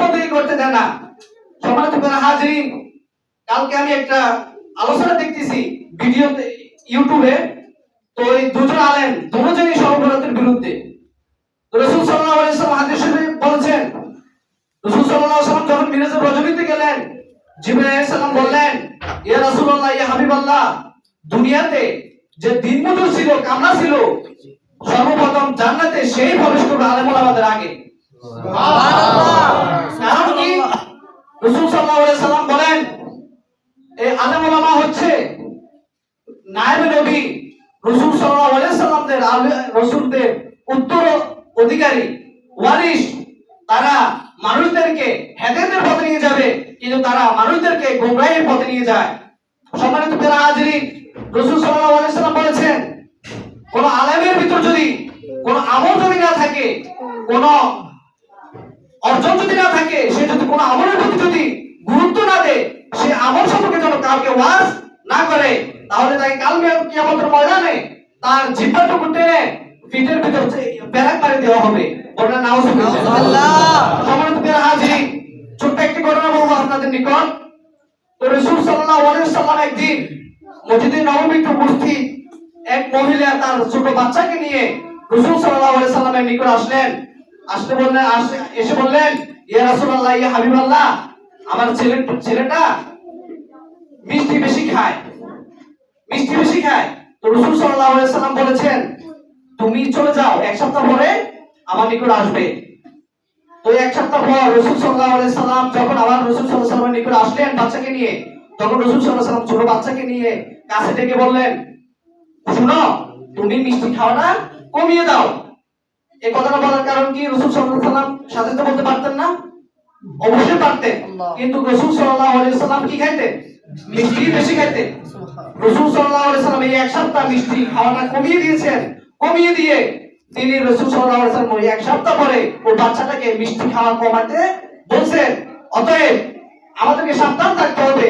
বদলি করতে দেয় না। সম্মানিত প্রিয় হাজিরিন কালকে আমি একটা আলোচনা দেখতেছি ভিডিওতে, ইউটিউবে। তো এই দুজন আলেম, দুজনই সর্বভারতের বিরুদ্ধে। রসুল সাল্লাল্লাহু আলাইহি সাল্লাম হাদিস বলেছেন, রসুল আলাইহি সাল্লাম যখন মিরাজের রজনীতে গেলেন, জিবরাইল আলাইহিস সালাম বললেন, ইয়া রাসূলুল্লাহ, ইয়া হাবিবাল্লাহ, দুনিয়াতে যে দিনমজুর ছিল কামলা ছিল, সর্বপ্রথম জান্নাতে সেই প্রবেশ করবে আলেমুল আমাদের আগে। কি রসুল আলাইহি সাল্লাম বলেন, এই আলেম ওলামা হচ্ছে নায়েবে নবী। রসুল আলাইহি সাল্লামদের রসুলদের উত্তর অধিকারী, ওয়ারিশ, তারা মানুষদেরকে হেদায়েতের পথে নিয়ে যাবে, কিন্তু তারা মানুষদেরকে গোমরাহির পথে নিয়ে যায়। সম্মানিত যারা হাজিরিন, রসুল আলাইহি সাল্লাম বলেছেন, কোন আলেমের ভিতর যদি কোন আমল যদি না থাকে, কোন অর্জন যদি না থাকে সে যদি কোনো আমলের প্রতি যদি গুরুত্ব না দেয় সে আমল সম্পর্কে যেন কাউকে ওয়াজ না করে তাহলে তাকে কালকে কিয়ামতের ময়দানে তার জিব্বাটুকু টেনে পিঠের ভিতর ব্যারাক মারি দেওয়া হবে। সম্মানিত প্রিয় হাজির ছোট্ট একটি ঘটনা বলব আপনাদের নিকট। তো রাসূল আলাইহি সাল্লাম একদিন মসজিদে উপস্থিত এক মহিলা তার ছোট বাচ্চাকে নিয়ে রাসূল সাল্লাল্লাহু আলাইহি সাল্লামের নিকট আসলেন। আসতে বললেন এসে বললেন, ইয়া রাসূলুল্লাহ, ইয়া হাবিবাল্লাহ, আমার ছেলে, ছেলেটা মিষ্টি বেশি খায়, মিষ্টি বেশি খায়। তো রাসূল সাল্লাল্লাহু আলাইহি সাল্লাম বলেছেন, তুমি চলে যাও, এক সপ্তাহ পরে আমার নিকট আসবে। তো এক সপ্তাহ পর রসুল সাল্লাল্লাহু আলাইহি সাল্লাম যখন আবার রসুল সাল্লাল্লাহু আলাইহি সাল্লামের নিকট আসলেন বাচ্চাকে নিয়ে, তখন রসুল সাল্লাল্লাহু আলাইহি সাল্লাম ছোট বাচ্চাকে নিয়ে কাছে ডেকে বললেন, শুনো, তুমি মিষ্টি খাওয়াটা কমিয়ে দাও। এই কথাটা বলার কারণ কি? রসুল সাল্লাল্লাহু সাল্লাম সাথে তো বলতে পারতেন না? অবশ্যই পারতেন। কিন্তু রসুল আলাইহি সাল্লাম কি খাইতেন মিষ্টি বেশি খাইতেন রসুল আলাইহি সাল্লাম এই এক সপ্তাহ মিষ্টি খাওয়াটা কমিয়ে দিয়েছেন। কমিয়ে দিয়ে তিনি রসুল আলাইহি সাল্লাম ওই এক সপ্তাহ পরে ওই বাচ্চাটাকে মিষ্টি খাওয়া কমাতে বলছেন অতএব আমাদেরকে সাবধান থাকতে হবে।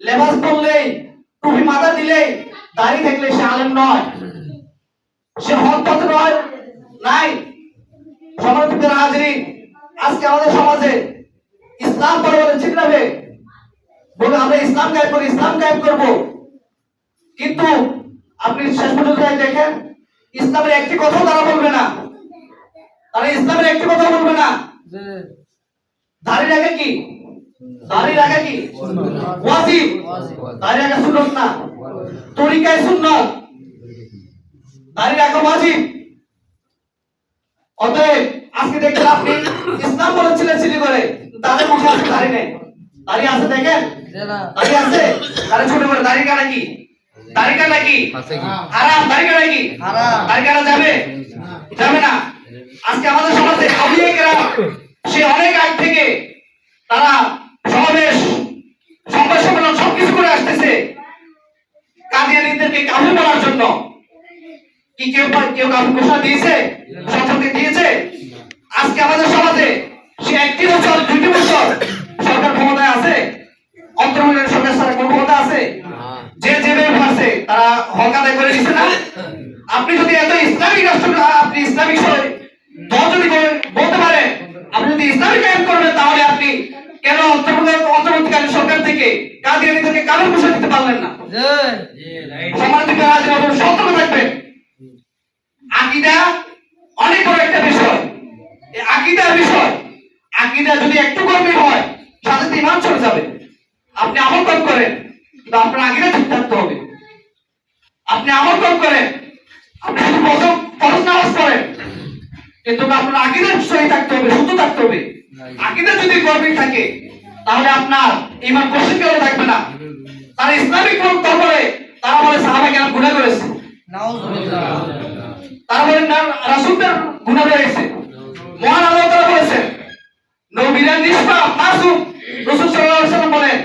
লেবাস পরলেই টুপি মাথা দিলেই দাড়ি থাকলে সে আলেম নয়। সে হক পথে নয় নাই। সমাজের হাজিরি। আজকে আমাদের সমাজে ইসলাম বলে ঠিক না বলে আমরা ইসলাম গায়েব করি, ইসলাম গায়েব করব। কিন্তু আপনি শেষ পর্যন্ত দেখেন, ইসলামের একটি কথাও তারা বলবে না। তারা ইসলামের একটি কথা বলবে না। দাড়ি রাখে কি? দাড়ি রাখে কি? ওয়াজিব। দাড়ি রাখা সুন্নত না। তরিকায় সুন্নত। দাড়ি রাখা ওয়াজিব। অতএব আজকে দেখছেন আপনি ইসলাম বলে ছিলেন করে তাদের মুখে আছে দাড়ি নেই। দাড়ি আছে দেখেন? দাড়ি আছে? তারা ছোট করে দাড়ি কাটা কি? দাড়ি কাটা কি? হারাম দাড়ি কাটা কি? দাড়ি কাটা যাবে? যাবে না। আজকে আমাদের সমাজে আউলিয়াকেরা সে অনেক আগ থেকে তারা সমাবেশ সংবাদ সম্মেলন সবকিছু করে আসতেছে। কাদিয়ানিদেরকে কাবু করার জন্য। কি কেউ কেউ কাবু ঘোষণা দিয়েছে? সম্পর্কে দিয়েছে? আজকে আমাদের সমাজে সে একটি বছর দুইটি বছর সরকার ক্ষমতায় আছে? অন্তর্বর্তী সরকার সারা কোন ক্ষমতা আছে? যে যেভাবে পারছে তারা হক আদায় করে দিচ্ছে না? আপনি যদি এত ইসলামিক রাষ্ট্র আপনি ইসলামিক দল যদি বলতে পারেন আপনি যদি ইসলামিক কায়েম করবেন তাহলে আপনি কেন অন্তর্বর্তী অন্তর্বর্তীকালীন সরকার থেকে কাদিয়ানিদেরকে কারণ ঘোষণা দিতে পারলেন না? সমাজে রাজ সতর্ক থাকবেন। আকিদা অনেক বড় একটা বিষয়। আকিদার বিষয়। আকিদা যদি একটু গর্বিত হয় সাথে ইমান চলে যাবে। আপনি আমল কম করেন, কিন্তু আপনার আকিদা ঠিক থাকতে হবে। আপনি আমল কম করেন, আপনি শুধু প্রথম ফরজ নামাজ পড়েন, কিন্তু আপনার আকিদা সহি থাকতে হবে, শুদ্ধ থাকতে হবে। আকিদা যদি গর্বিত থাকে, তাহলে আপনার ইমান কোশ্চেন কেউ থাকবে না। তারা ইসলামিক তারপরে তারা বলে সাহাবা কেন গুণা করেছে। তারা বলেন না রাসূলদের গুনাহ রয়েছে মহান আল্লাহ তাআলা বলেছেন নবীরা নিষ্পাপ মাসুম। রাসূল সাল্লাল্লাহু আলাইহি বলেন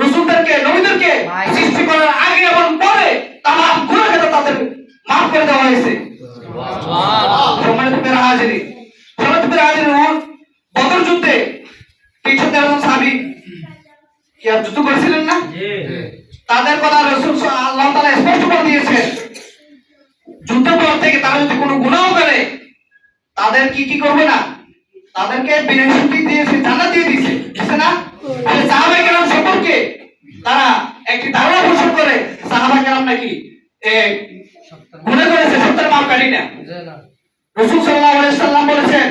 রাসূলদেরকে নবীদেরকে সৃষ্টি করার আগে এবং পরে তামাম তাদের মাফ করে দেওয়া হয়েছে। সম্মানিত হাজিরি সম্মানিত প্রিয় হাজিরি বদর যুদ্ধে তিনশো তেরো জন সাহাবী যুদ্ধ করেছিলেন না? তাদের কথা রসুল আল্লাহ তাআলা স্পষ্ট করে দিয়েছেন। যুদ্ধ পর থেকে তারা যদি কোনো গুণাও করে, তাদের কি কি করবে না? তাদেরকে বিনাশি দিয়েছে জানা দিয়ে দিছে না? সাহাবা কেরাম সম্পর্কে তারা একটি ধারণা পোষণ করে সাহাবা কেরাম নাকি মনে করেছে সত্যের মাপকারী না। রসুল সাল্লাহ সাল্লাম বলেছেন,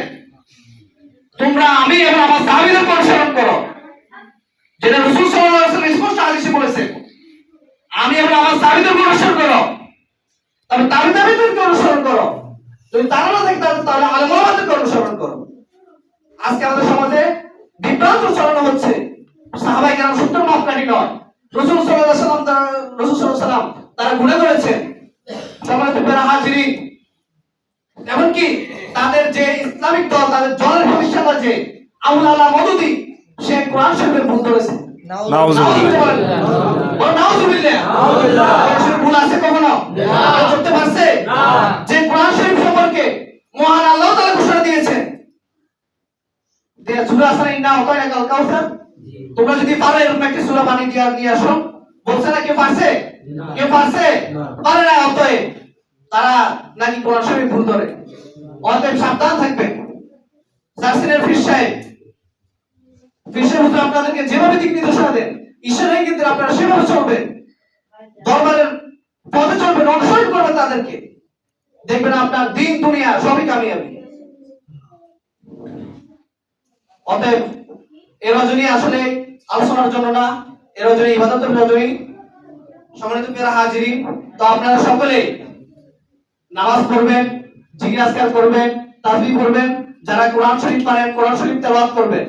তোমরা আমি এবং আমার সাহাবিদের অনুসরণ করো। যেটা রসুল সাল্লাহ স্পষ্ট আদেশে বলেছেন আমি এবং আমার সাহাবিদের অনুসরণ করো। তবে তাবি তাবিদেরকে অনুসরণ করো। যদি তারা না থাকে তাহলে- আলেমাদেরকে অনুসরণ করো। আজকে আমাদের সমাজে বিভ্রান্ত ছড়ানো হচ্ছে। সাহাবাই কেন সত্য মাপকাঠি নয়। রসুল সাল্লাহ সাল্লাম তারা রসুল সাল্লাহ সাল্লাম তারা ঘুরে ধরেছেন পেরা হাজিরি এমনকি তাদের যে ইসলামিক দল তাদের দলের ভবিষ্যৎ আছে আবুল আল্লাহ মদুদি সে কোরআন শরীফের ভুল ধরেছে। নাউজুবিল্লাহ। বলো নাউজুবিল্লাহ। ভুল আছে কখনো? করতে পারছে যে কোরআন শরীফ সম্পর্কে মহান আল্লাহ তাআলা ঘোষণা দিয়েছেন। যে সূরা আসরা ইন্না আতাইনা কাল কাউসার তোমরা যদি পারো এরকম একটা সূরা বানিয়ে দিয়ে নিয়ে আসো। বলছে না কেউ পারছে? কেউ পারছে? পারে না অতএব তারা নাকি কোরআন শরীফ ভুল ধরে। অতএব সাবধান থাকবেন। জার্সিনের ফির সাহেব ফির হুজুর আপনাদেরকে যেভাবে দিক নির্দেশনা দেন ঈশ্বরের কিন্তু আপনারা সেভাবে চলবেন। দরবারের পথে চলবেন অনুসরণ করবেন তাদেরকে। দেখবেন আপনার দিন, দুনিয়া, সবই কামিয়াবি। অতএব, এ রজনী আসলে আলোচনার জন্য না, এ রজনী ইবাদতের রজনী। সম্মানিত পেরা হাজিরি তো আপনারা সকলে নামাজ পড়বেন জিজ্ঞাসকার করবেন, তাসবিহ করবেন, যারা কোরআন শরীফ পারেন, কোরআন শরীফ তেলাওয়াত করবেন।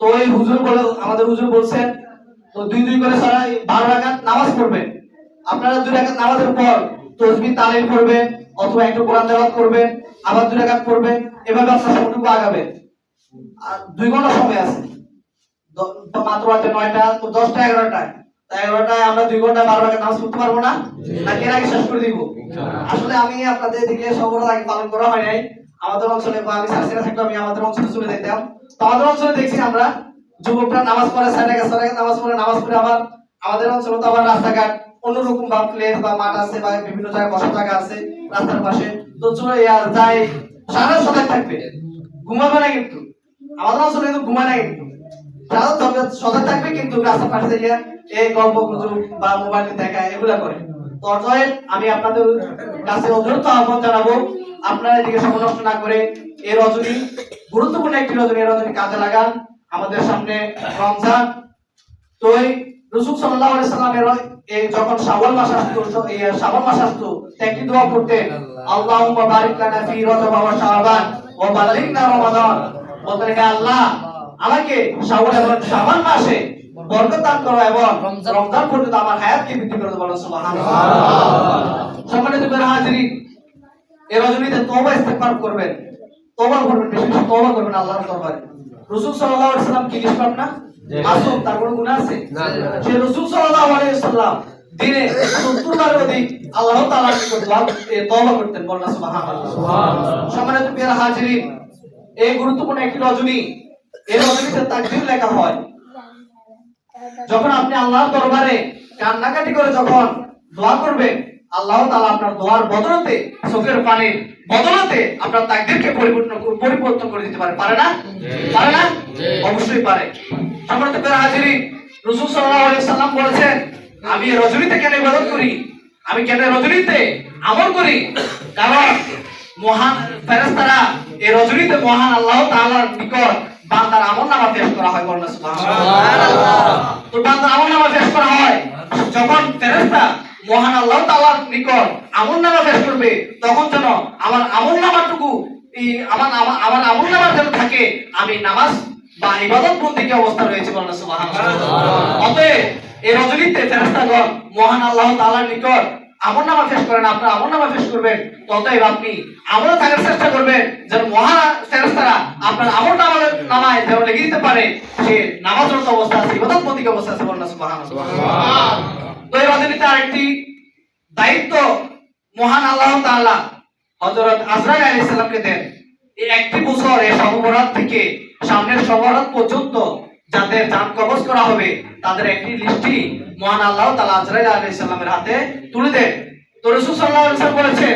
তো এই হুজুর বলে, আমাদের হুজুর বলছেন, তো দুই দুই করে সারা বারো নামাজ পড়বেন। আপনারা দুই রাকাত নামাজের পর তসবিহ তালিম করবেন অথবা একটু কোরআন তেলাওয়াত করবেন, আবার দুই রাকাত করবেন এভাবে আপনারা সবটুকু আগাবেন আর দুই ঘণ্টা সময় আছে। মাত্র আছে নয়টা, তো দশটা এগারোটায় এগারোটায় আমরা দুই ঘণ্টা বারো টাকা নামাজ পড়তে পারব না? নাকি এর আগে শেষ করে দিব? আসলে আমি আপনাদের দিকে সবর আগে পালন করা হয় নাই। আমাদের অঞ্চলে বা আমি সার্সিনা থাকলে আমি আমাদের অঞ্চলে চলে যেতাম তো আমাদের অঞ্চলে দেখছি আমরা যুবকরা নামাজ পড়ে সাড়ে এগারো সাড়ে নামাজ পড়ে নামাজ পড়ে আবার আমাদের অঞ্চলে তো আবার রাস্তাঘাট। অন্যরকম বা প্লেস বা মাঠ আছে বা বিভিন্ন জায়গায় বসার জায়গা আছে, রাস্তার পাশে। তো চলে আর যায় সারা সজাগ থাকবে। ঘুমাবে না কিন্তু। আমাদের অঞ্চলে কিন্তু ঘুমায় না কিন্তু। তবে সজাগ থাকবে কিন্তু রাস্তার পাশে থেকে এই গল্প বা মোবাইল দেখা, এগুলা করে। তো অতএব আমি আপনাদের কাছে অনুরোধ আহ্বান জানাব, আপনারা এদিকে সময় না করে এই রজনী, গুরুত্বপূর্ণ একটি রজনী এই রজনী কাজে লাগান। আমাদের সামনে রমজান তো রসুল আলাইহি সাল্লামের এই যখন শাওয়াল মাস আসতো এই শাওয়াল মাস আসতো একটি দোয়া করতেন আল্লাহুম্মা বারিক লানা ফি রজব ওয়া শাবান ওয়া বাল্লিগনা রমাদান বলতেন হে আল্লাহ আমাকে শাওয়াল এবং শাবান মাসে বরকত দান করো এবং রমজান- পর্যন্ত আমার হায়াতকে বৃদ্ধি করে বলো সুবহানাল্লাহ। সম্মানিত হাজিরিন এই রজনীতে তওবা ইস্তেগফার করবেন তওবা করবেন বেশি বেশি তওবা করবেন আল্লাহর দরবারে। রাসূল সাল্লাল্লাহু আলাইহি সাল্লাম কি নিষ্পাপ না? মাসুম তার কোনো গুনাহ আছে। সে রাসূল সাল্লাল্লাহু আলাইহি দিনে 70 বারের অধিক আল্লাহ এ, তওবা করতেন বলেন সুবহানাল্লাহ। সম্মানিত প্রিয় হাজিরিন এই গুরুত্বপূর্ণ একটি রজনী এই রজনীতে লেখা হয়। যখন আপনি আল্লাহর দরবারে কান্নাকাটি করে যখন দোয়া করবেন আল্লাহ তাআলা আপনার দোয়ার বদলতে চোখের পানির বদলতে আপনার তাকদীরকে পরিবর্তন পরিবর্তন করে দিতে পারে। পারে না? পারে না? অবশ্যই পারে। সম্মানিত প্রিয় হাজিরিন রাসূল সাল্লাল্লাহু আলাইহি সাল্লাম বলেছেন আমি রজনীতে কেন ইবাদত করি? আমি কেন রজনীতে আমল করি? কারণ মহান ফেরেশতারা এই রজনীতে মহান আল্লাহ তাআলার নিকট বান্দার আমল নামা পেশ করা হয় বলেন সুবহানাল্লাহ। তো বান্দার আমল নামা পেশ করা হয়। যখন ফেরেশতা মহান আল্লাহ তাআলার নিকট আমল নামা পেশ করবে তখন যেন আমার আমল নামাটুকু এই আমার আমার আমার আমল নামা যেন থাকে আমি নামাজ বা ইবাদত বন্দিকে অবস্থা রয়েছে বলেন সুবহানাল্লাহ। অতএব এই রজনীতে ফেরেশতাগণ মহান আল্লাহ তাআলার নিকট আমল নামা পেশ করেন আপনার আমল নামা পেশ করবেন আপনি আমল থাকার চেষ্টা করবেন যেন মহান ফেরেশতারা আপনার আমল নামায় যেন লেগে দিতে পারে সে নামাজরত অবস্থা আছে ইবাদত বন্দিকে অবস্থা আছে বলেন সুবহানাল্লাহ। তো এই রজনীতে আরেকটি দায়িত্ব মহান আল্লাহ তাআলা হযরত আজরাইল আলাইহিস সালামকে দেন। এই একটি বছর এই থেকে সামনের সবরাত পর্যন্ত যাদের জান কবজ করা হবে তাদের একটি লিস্টই মহান আল্লাহ তাআলা আজরাইল আলাইহিস সালামের হাতে তুলে দেন তো রাসূল সাল্লাল্লাহু আলাইসাল্লাম বলেছেন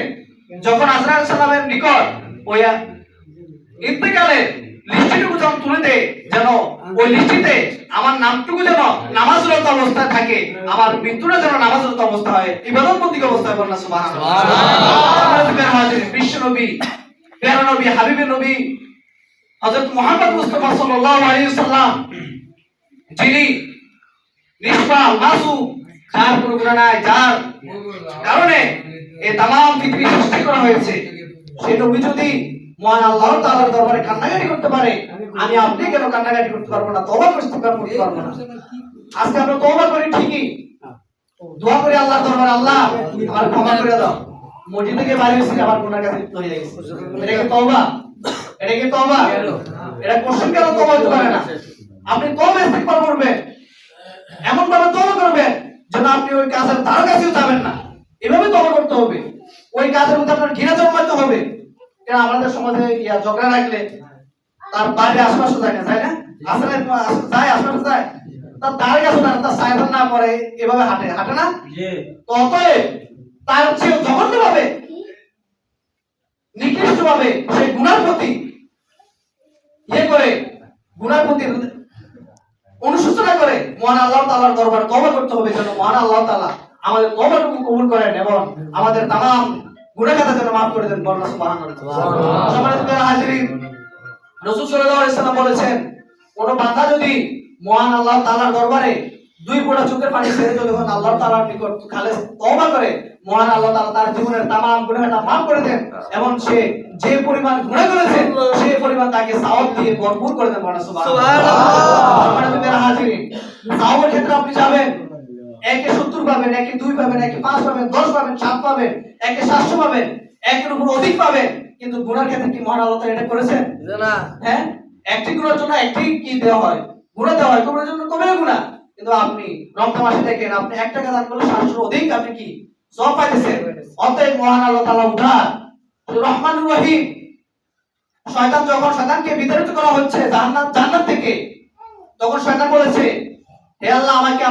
যখন আজরাইল সালামের নিকট ওই ইন্তেকালের লিস্টিটুকু যখন তুলে দেয় যেন ওই লিস্টিতে আমার নামটুকু যেন নামাজরত অবস্থায় থাকে আমার মৃত্যুটা যেন নামাজরত অবস্থা হয় ইবাদতপন্থী অবস্থায় বলনা সুবহানাল্লাহ বিশ্ব নবী প্যারা নবী হাবিবের নবী হযরত মুহাম্মদ মুস্তাফা সাল্লাল্লাহু আলাইহি সাল্লাম যিনি নিষ্পাপ, মাসুম, যার কোনো গুনাহ যার কারণে এই তামাম পৃথিবী সৃষ্টি করা হয়েছে। সেই নবী যদি মহান আল্লাহ তাআলার দরবারে কান্নাকাটি করতে পারে, আমি আপনি কেন কান্নাকাটি করতে পারব না? তওবা করতে পারব না। আজকে আমরা তওবা করি ঠিকই। দোয়া করি আল্লাহর দরবারে, আল্লাহ আমার ক্ষমা করে দাও। মসজিদ থেকে বাইরে এসে আমার গুনাহ কাছে লিপ্ত হয়ে গেছে। এটা কি তওবা? এটা কি তওবা? এটা কোশ্চেন কেন তওবা হতে পারে না? আপনি তওবা ইস্তিগফার করবেন। এমন ভাবে তওবা করবেন যেন আপনি ওই কাজের তার কাছেও যাবেন না। এভাবে তওবা করতে হবে। ওই কাজের মধ্যে আপনার ঘৃণা জন্মাতে হবে। কারণ আমাদের সমাজে ইয়া ঝগড়া রাখলে তার বাইরে আশপাশে যায় না তাই না? আসলে যায় আশপাশে যায়। তার দ্বারে কাছে না তার সাইডার না করে এভাবে হাঁটে। হাঁটে না? অতএব তার চেয়ে জঘন্য ভাবে নিকৃষ্ট ভাবে সেই গুণার প্রতি ইয়ে করে গুণার প্রতি অনুশোচনা করে মহান আল্লাহ তাআলার দরবার তওবা করতে হবে যেন মহান আল্লাহ তাআলা আমাদের কবুল করেন এবং আমাদের খাতা যেন মাফ করে দেন হাজিরিন রাসূল সাল্লাম বলেছেন কোন বান্দা যদি মহান আল্লাহ তাআলার দরবারে দুই ফোঁটা চোখের পানি ছেড়ে যখন আল্লাহ তাআলার নিকট খালে তওবা করে মহান আল্লাহ তাআলা তার জীবনের তামাম গুনাহটা মাফ করে দেন। এবং সে যে পরিমাণ গুনাহ করেছে সেই পরিমাণ তাকে সাওয়াব দিয়ে ভরপুর করে দেন বলেন সুবহানাল্লাহ। সাওয়াবের ক্ষেত্রে আপনি যাবেন একে সত্তর পাবেন একে দুই পাবেন একে পাঁচ পাবেন দশ পাবেন সাত পাবেন একে সাতশো পাবেন একের উপর অধিক পাবেন। কিন্তু গুনার ক্ষেত্রে কি মহান আল্লাহ তাআলা এটা করেছেন? হ্যাঁ? একটি গুণার জন্য একটি কি দেওয়া হয়? গুণা দেওয়া হয় তোমার জন্য কমে গুণা কিন্তু আপনি রমজান মাসে দেখেন আপনি এক টাকা দান করলে সাতশোর অধিক আপনি কি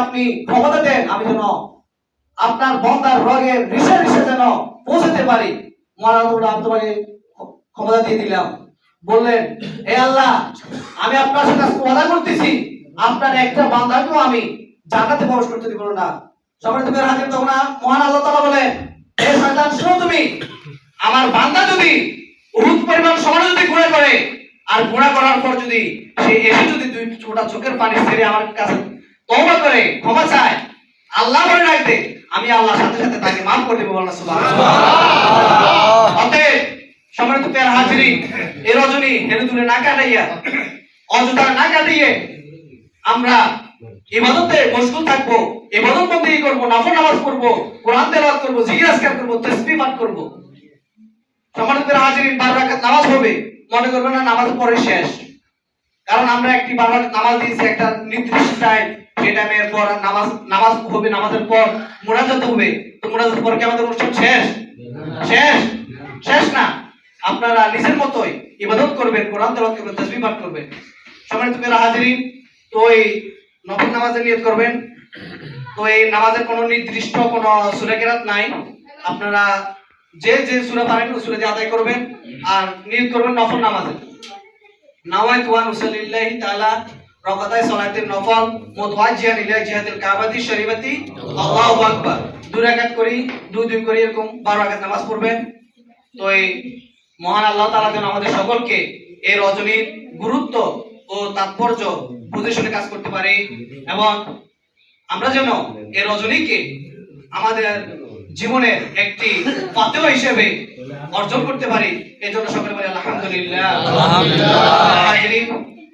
আপনি ক্ষমতা দেন, আমি যেন আপনার বন্দার রগের ঋষে ঋষে যেন পৌঁছাতে পারি। আমি তোমাকে ক্ষমতা দিয়ে দিলাম। বললেন, হে আল্লাহ, আমি আপনার সাথে করতেছি। আপনার একটা বান্দাকেও আমি জান্নাতে প্রবেশ করতে দিব না। আল্লাহ তুমি, আমার বান্দা যদি উহুদ পরিমাণ সমান যদি গুনাহ করে, আর গুনাহ করার পর যদি সে এসে যদি দুই ছোটা চোখের পানি ছেড়ে আমার কাছে তওবা করে, ক্ষমা চায়, আল্লাহ বলে রাখতে আমি আল্লাহর সাথে সাথে তাকে মাফ করে দেবো আল্লাহ সুবহানাল্লাহ। অতএব সম্মানিত পেয়ার হাজিরি এই রজনী হেলে তুলে না কাটাইয়া, অযথা না কাটিয়ে আমরা ইবাদতে মশগুল থাকব ইবাদত বন্দেগী করব নফল নামাজ পড়ব, কোরআন তেলাওয়াত করব জিকির আজকার করব, তাসবিহ পাঠ করব। সম্মানিত পেয়ার হাজিরি বার রাকাত নামাজ হবে। মনে করবেন না, নামাজ পরে শেষ। কারণ আমরা একটি বার নামাজ দিয়েছি, একটা নির্দিষ্ট টাইম সেই টাইমের পর নামাজ নামাজ হবে, নামাজের পর মুনাজাত হবে। তো মুনাজাত পরে কি আমাদের অনুষ্ঠান শেষ? শেষ? শেষ না। আপনারা নিজের মতোই ইবাদত করবেন, কোরআন তেলাওয়াত করবেন, তাসবিহ পাঠ করবেন। সম্মানিত হাজিরিন, তো এই নফল নামাজের নিয়ত করবেন। তো এই নামাজের কোনো নির্দিষ্ট কোনো সূরা কেরাত নাই। আপনারা যে যে সূরা পারেন, ওই সূরা দিয়ে আদায় করবেন। আর নিয়ত করবেন নফল নামাজে। নাওয়াইতু আন উসাল্লিল্লাহি তাআলা রাকাতাই সালাতের নফল মুতওয়াজ্জিহান ইলা জিহাতিল কাবাতি শরীফাতি, আল্লাহু আকবার। দুই রাকাত করি, দুই দুই করি, এরকম 12 রাকাত নামাজ পড়বেন। তো এই মহান আল্লাহ তাআলা যেন আমাদের সকলকে এই রজনীর গুরুত্ব ও তাৎপর্য বুঝে শুনে কাজ করতে পারি। এবং আমরা যেন এই রজনীকে আমাদের জীবনের একটি পাতেও হিসেবে অর্জন করতে পারি এই জন্য সকলে বলি আলহামদুলিল্লাহ।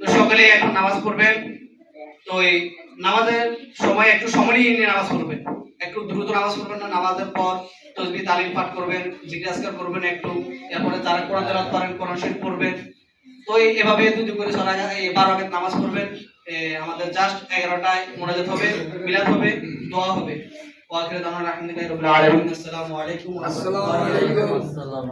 সকলে এখন নামাজ পড়বেন। তো এই নামাজের সময় একটু সময় নিয়ে নামাজ পড়বেন। একটু দ্রুত নামাজ পড়বেন না নামাজের পর তসবিহ তালিম পাঠ করবেন জিজ্ঞাসা করবেন একটু। এরপরে যারা কোরআন পারেন কোরআন শরীফ পড়বেন। তো এই- এভাবে দুটি করে চলা যায় বারো রাকাত নামাজ পড়বেন। এ, আমাদের জাস্ট এগারোটায় মোনাজাত হবে, মিলাদ হবে, দোয়া হবে। ওয়াকির দানা রাহমাতুল্লাহি রাব্বিল আলামিন। আসসালামু আলাইকুম ওয়া বারাকাতুহু।